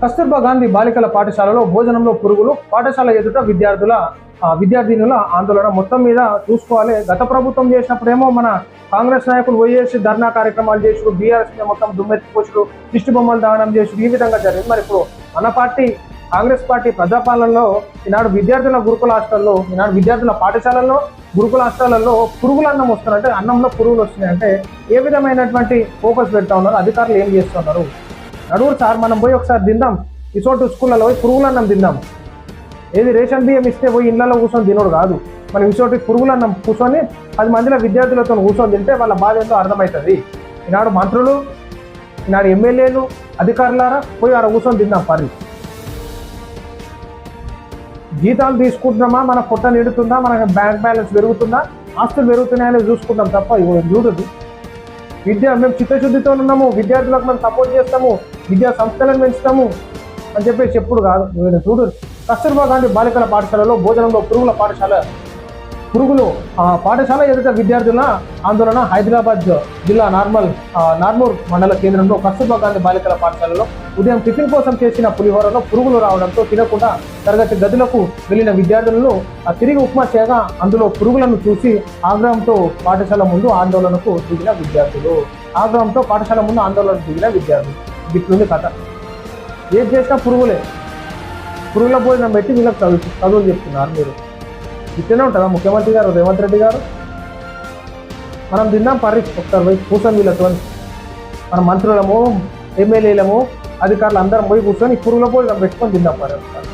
కస్తూర్బా గాంధీ బాలికల పాఠశాలలో భోజనంలో పురుగులు పాఠశాల ఎదుట విద్యార్థుల ఆ, విద్యార్థినుల ఆందోళన మొత్తం మీద చూసుకోవాలి. గత ప్రభుత్వం చేసినప్పుడేమో మన కాంగ్రెస్ నాయకులు పోయేసి ధర్నా కార్యక్రమాలు చేసుడు బీఆర్ఎస్ మొత్తం దుమ్మెత్తిపోసుడు దిష్టి బొమ్మలు దానం చేసుడు ఈ విధంగా జరిగింది. మరి ఇప్పుడు మన పార్టీ కాంగ్రెస్ పార్టీ ప్రజాపాలనలో ఈనాడు విద్యార్థుల గురుకుల హాస్టల్లో ఈనాడు విద్యార్థుల పాఠశాలల్లో గురుకుల హాస్టల్లో పురుగుల అన్నం వస్తున్నారు అంటే అన్నంలో పురుగులు వస్తున్నాయి. అంటే ఏ విధమైనటువంటి ఫోకస్ పెడతా ఉన్నారు? అధికారులు ఏం చేస్తున్నారు నడువురు సార్ మనం పోయి ఒకసారి తిందాం. ఈ స్కూళ్ళలో పోయి పురుగులన్నం తిందాం. ఏది రేషన్ బియ్యం ఇస్తే పోయి ఇళ్ళలో కూర్చొని తినడు కాదు. మనం ఇసోటి పురుగులన్నం కూర్చొని పది మందిలో విద్యార్థులతో కూర్చొని తింటే వాళ్ళ బాధ ఏంటో అర్థమవుతుంది. ఈనాడు మంత్రులు ఈనాడు ఎమ్మెల్యేలు అధికారులారా పోయి ఆడ కూర్చొని తిందాం పని జీతాలు తీసుకుంటున్నామా? మన పొట్ట నిడుతుందా? మన బ్యాంక్ బ్యాలెన్స్ పెరుగుతుందా? ఆస్తులు పెరుగుతున్నాయని చూసుకుంటాం తప్ప ఇవి చూడదు. విద్య మేము చిత్తశుద్ధితో ఉన్నాము విద్యార్థులకు మేము సపోర్ట్ చేస్తాము విద్యా సంస్థలను పెంచుతాము అని చెప్పేసి ఎప్పుడు కాదు. చూడు. కస్తూర్బా గాంధీ బాలికల పాఠశాలలో భోజనంలో పురుగుల పాఠశాల పురుగులు పాఠశాల ఎదుట విద్యార్థుల ఆందోళన హైదరాబాద్ జిల్లా నార్మల్ నార్మూర్ మండల కేంద్రంలో కస్తూర్బా గాంధీ బాలికల పాఠశాలలో ఉదయం టిఫిన్ కోసం చేసిన పులిహోరలో పురుగులు రావడంతో తినకుండా తరగతి గదులకు వెళ్ళిన విద్యార్థులను ఆ తిరిగి ఉప్మా చేయగా అందులో పురుగులను చూసి ఆగ్రహంతో పాఠశాల ముందు ఆందోళనకు దిగిన విద్యార్థులు. ఆగ్రహంతో పాఠశాల ముందు ఆందోళనకు దిగిన విద్యార్థులు. ఇట్లుంది కథ. ఏం చేసినా పురుగులే. పురుగుల భోజనం పెట్టి వీళ్ళకి చదువు చదువులు చెప్తున్నారు మీరు. ఇట్లనే ఉంటుందా? ముఖ్యమంత్రి గారు రేవంత్ రెడ్డి గారు? మనం తిన్నాం పర్రి ఒకసారి పోయి కూర్చొని వీళ్ళతో. మన మంత్రులము ఎమ్మెల్యేలము అధికారులు అందరం పోయి కూర్చొని పురుగుల పోయి పెట్టుకొని తిన్నాం పర్రి ఒకసారి.